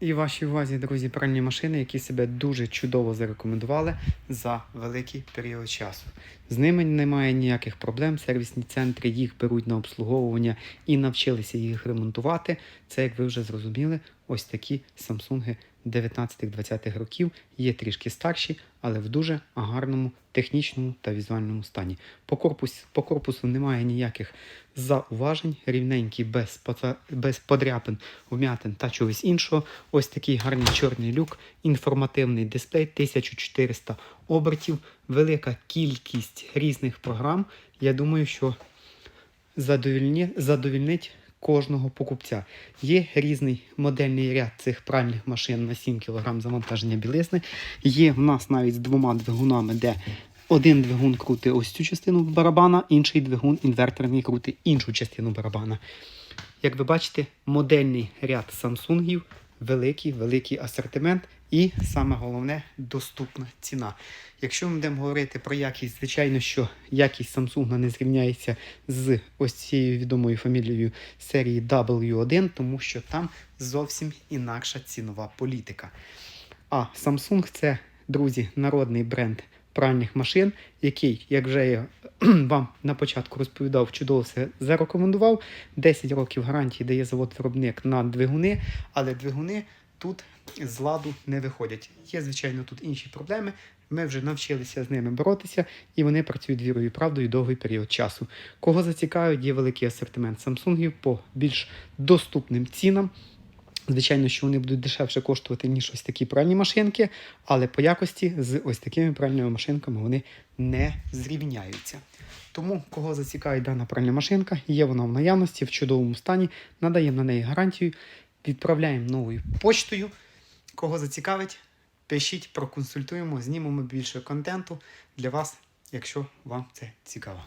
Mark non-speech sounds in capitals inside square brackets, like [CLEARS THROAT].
І вашій увазі, друзі, пральні машини, які себе дуже чудово зарекомендували за великий період часу. З ними немає ніяких проблем. Сервісні центри їх беруть на обслуговування і навчилися їх ремонтувати. Це, як ви вже зрозуміли, ось такі Samsung 19-20 років є трішки старші, але в дуже гарному технічному та візуальному стані. По корпусу, по корпусу немає ніяких зауважень, рівненький, без, без подряпин, вмятин та чогось іншого. Ось такий гарний чорний люк, інформативний дисплей 1400 обертів, велика кількість різних програм. Я думаю, що задовільні, задовільнить кожного покупця. Є різний модельний ряд цих пральних машин на 7 кг завантаження білизни. Є в нас навіть з двома двигунами, де один двигун крути ось цю частину барабана, інший двигун інверторний крутить іншу частину барабана. Як ви бачите, модельний ряд Samsung, великий, великий асортимент і саме головне доступна ціна. Якщо ми будемо говорити про якість, звичайно, що якість Samsung не зрівняється з ось цією відомою фамілією серії W1, тому що там зовсім інакша цінова політика. А Samsung це, друзі, народний бренд пральних машин, який, як вже я [CLEARS THROAT] вам на початку розповідав, чудово все зарекомендував. 10 років гарантії дає завод-виробник на двигуни, але двигуни тут з ладу не виходять. Є, звичайно, тут інші проблеми. Ми вже навчилися з ними боротися, і вони працюють вірою і правдою довгий період часу. Кого зацікавить, є великий асортимент Samsung по більш доступним цінам. Звичайно, що вони будуть дешевше коштувати, ніж ось такі пральні машинки, але по якості з ось такими пральними машинками вони не зрівняються. Тому, кого зацікавить дана пральна машинка, є вона в наявності в чудовому стані, надаємо на неї гарантію, відправляємо новою почтою. Кого зацікавить, пишіть, проконсультуємо, знімемо більше контенту для вас, якщо вам це цікаво.